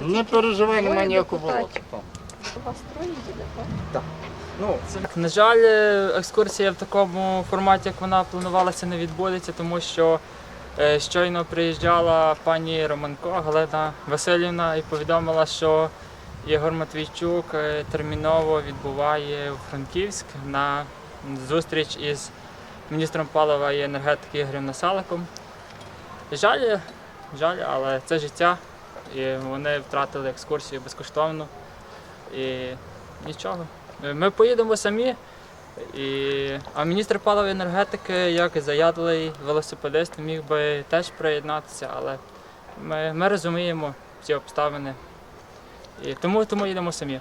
Не переживай, немає ніякого болота. У вас троє діля, Ну, Так, на жаль, е, екскурсія в такому форматі, як вона планувалася, не відбудеться, тому що е, щойно приїжджала пані Романко Галина Васильівна і повідомила, що Єгор Матвійчук е, терміново відбуває у Франківськ на зустріч із міністром палива і енергетики Ігорем Насаликом. Жаль, жаль, але це життя. І вони втратили екскурсію безкоштовно. І нічого. Ми поїдемо самі. І... А міністр палива енергетики, як і заядлий велосипедист, міг би теж приєднатися, але ми, ми розуміємо ці обставини. І тому, тому їдемо самі.